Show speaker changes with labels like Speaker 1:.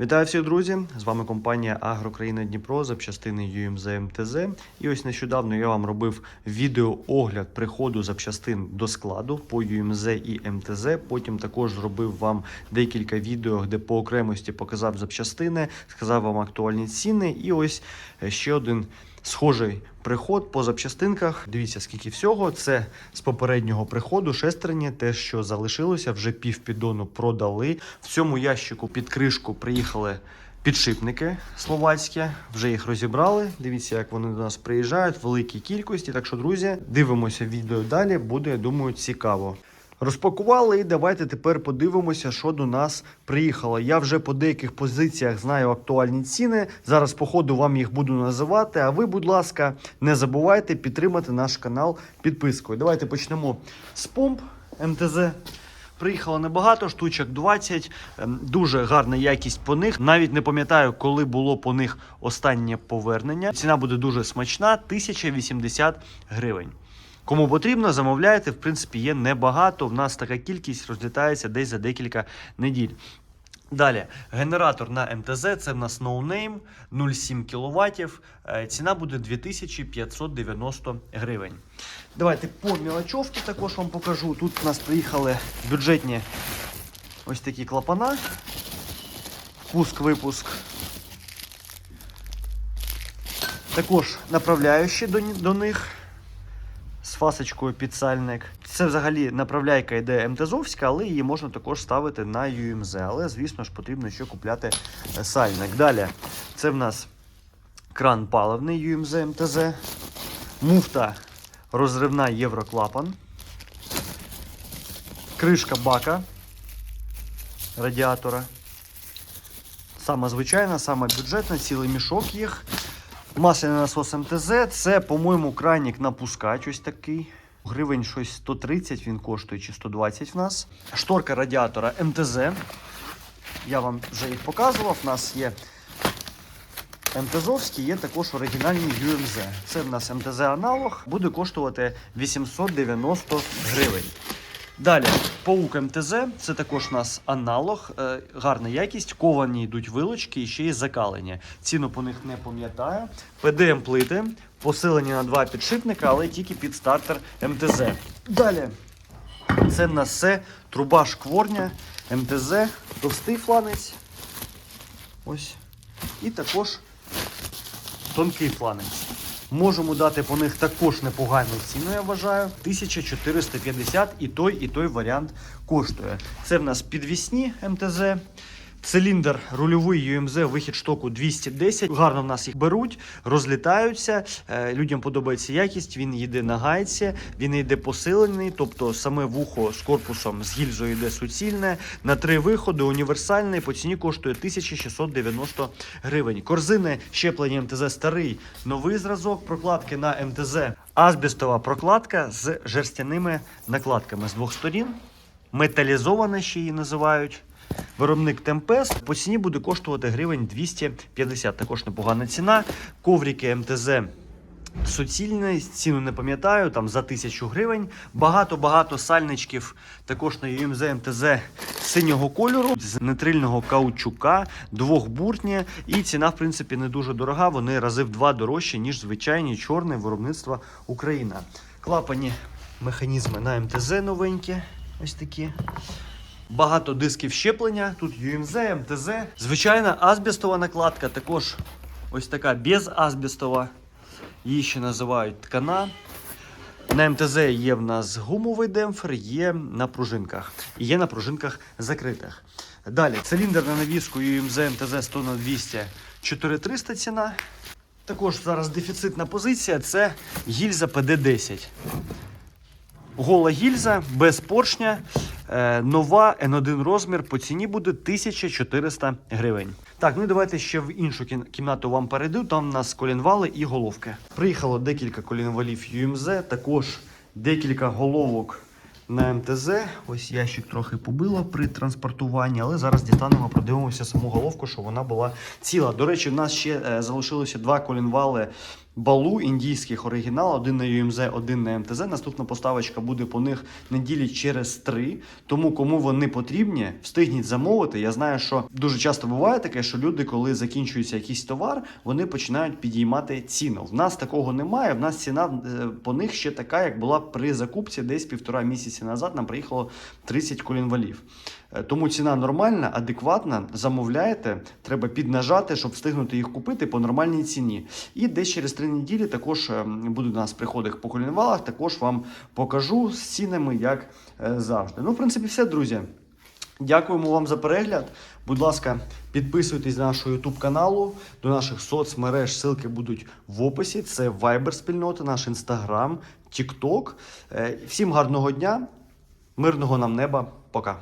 Speaker 1: Вітаю всіх, друзі! З вами компанія Агрокраїна Дніпро, запчастини ЮМЗ МТЗ. І ось нещодавно я вам робив відеоогляд приходу запчастин до складу по UMZ і МТЗ. Потім також зробив вам декілька відео, де по окремості показав запчастини, сказав вам актуальні ціни. І ось ще один схожий приход по запчастинках. Дивіться, скільки всього. Це з попереднього приходу шестерні, те, що залишилося, вже пів піддону продали. В цьому ящику під кришку приїхали. Підшипники словацькі, вже їх розібрали. Дивіться, як вони до нас приїжджають в великій кількості. Так що, друзі, дивимося відео далі. Буде, я думаю, цікаво. Розпакували і давайте тепер подивимося, що до нас приїхало. Я вже по деяких позиціях знаю актуальні ціни. Зараз, по ходу, вам їх буду називати. А ви, будь ласка, не забувайте підтримати наш канал підпискою. Давайте почнемо з помп МТЗ. Приїхало небагато, штучок 20. Ем, Дуже гарна якість по них. Навіть не пам'ятаю, коли було по них останнє повернення. Ціна буде дуже смачна 1080 гривень. Кому потрібно, замовляйте. В принципі, є небагато. В нас така кількість розлітається десь за декілька неділь. Далі, генератор на МТЗ, це в нас No Name 0,7 кВт. Ціна буде 2590 гривень. Давайте по мілочовці також вам покажу. Тут у нас приїхали бюджетні ось такі клапана. Пуск-випуск. Також направляючі до, до них з фасочкою під сальник. Це взагалі направляйка йде МТЗовська, але її можна також ставити на UMZ. Але, звісно ж, потрібно ще купляти е, сальник. Далі, це в нас кран паливний UMZ МТЗ, муфта розривна євроклапан, кришка бака радіатора. Сама звичайна, сама бюджетна, цілий мішок їх. Масляний насос МТЗ, це, по-моєму, крайник на пускач ось такий. Гривень щось 130 він коштує чи 120 в нас. Шторка радіатора МТЗ. Я вам вже їх показував. У нас є МТЗовські, є також оригінальні UMZ. Це в нас МТЗ аналог, буде коштувати 890 гривень. Далі, паук МТЗ, це також у нас аналог, е, гарна якість, ковані йдуть вилочки і ще й закалені. Ціну по них не пам'ятаю. ПДМ плити, посилені на два підшипника, але тільки під стартер МТЗ. Далі, це в нас все труба шкворня МТЗ, товстий фланець. Ось. І також тонкий фланець. Можемо дати по них також непогану ціну, я вважаю. 1450 і той, і той варіант коштує. Це в нас підвісні МТЗ. Циліндр рульовий UMZ, вихід штоку 210. Гарно в нас їх беруть, розлітаються. Е, Людям подобається якість. Він йде на гайці, він йде посилений, тобто саме вухо з корпусом з гільзою йде суцільне. На три виходи універсальний. По ціні коштує 1690 гривень. Корзини щеплення МТЗ старий, новий зразок, прокладки на МТЗ. Азбестова прокладка з жерстяними накладками з двох сторін. Металізована ще її називають. Виробник Темпес по ціні буде коштувати гривень 250. Також непогана ціна. Коврики МТЗ суцільні, ціну не пам'ятаю, там за тисячу гривень. Багато-багато сальничків також на UMZ МТЗ синього кольору, з нитрильного каучука, двохбуртні. І ціна, в принципі, не дуже дорога. Вони рази в два дорожчі, ніж звичайні чорне виробництва Україна. Клапані механізми на МТЗ новенькі. Ось такі. Багато дисків щеплення. Тут UMZ, МТЗ. Звичайна азбестова накладка, також ось така безазбестова. Її ще називають ткана. На МТЗ є в нас гумовий демпфер, є на пружинках. І є на пружинках закритих. Далі, циліндр на навіску UMZ МТЗ 100 на 200 4300 ціна. Також зараз дефіцитна позиція це гільза PD10. Гола гільза без поршня. Е, нова N1 розмір по ціні буде 1400 гривень. Так, ну і давайте ще в іншу кімнату вам перейду. Там у нас колінвали і головки. Приїхало декілька колінвалів UMZ, також декілька головок на МТЗ. Ось ящик трохи побило при транспортуванні, але зараз дістанемо, продивимося саму головку, щоб вона була ціла. До речі, в нас ще е, залишилося два колінвали балу індійських оригінал, один на UMZ, один на МТЗ. Наступна поставочка буде по них неділі через три. Тому кому вони потрібні, встигніть замовити. Я знаю, що дуже часто буває таке, що люди, коли закінчується якийсь товар, вони починають підіймати ціну. В нас такого немає. В нас ціна е, по них ще така, як була при закупці десь півтора місяці назад. Нам приїхало 30 колінвалів. Е, Тому ціна нормальна, адекватна. Замовляєте, треба піднажати, щоб встигнути їх купити по нормальній ціні. І десь через три неділі також е, буде у нас приходих по колінвалах. Також вам покажу з цінами, як е, завжди. Ну, в принципі, все, друзі. Дякуємо вам за перегляд. Будь ласка, підписуйтесь на нашого YouTube каналу, до наших соцмереж. Ссылки будуть в описі. Це Viber спільнота, наш Instagram, TikTok. Всім гарного дня, мирного нам неба. Пока.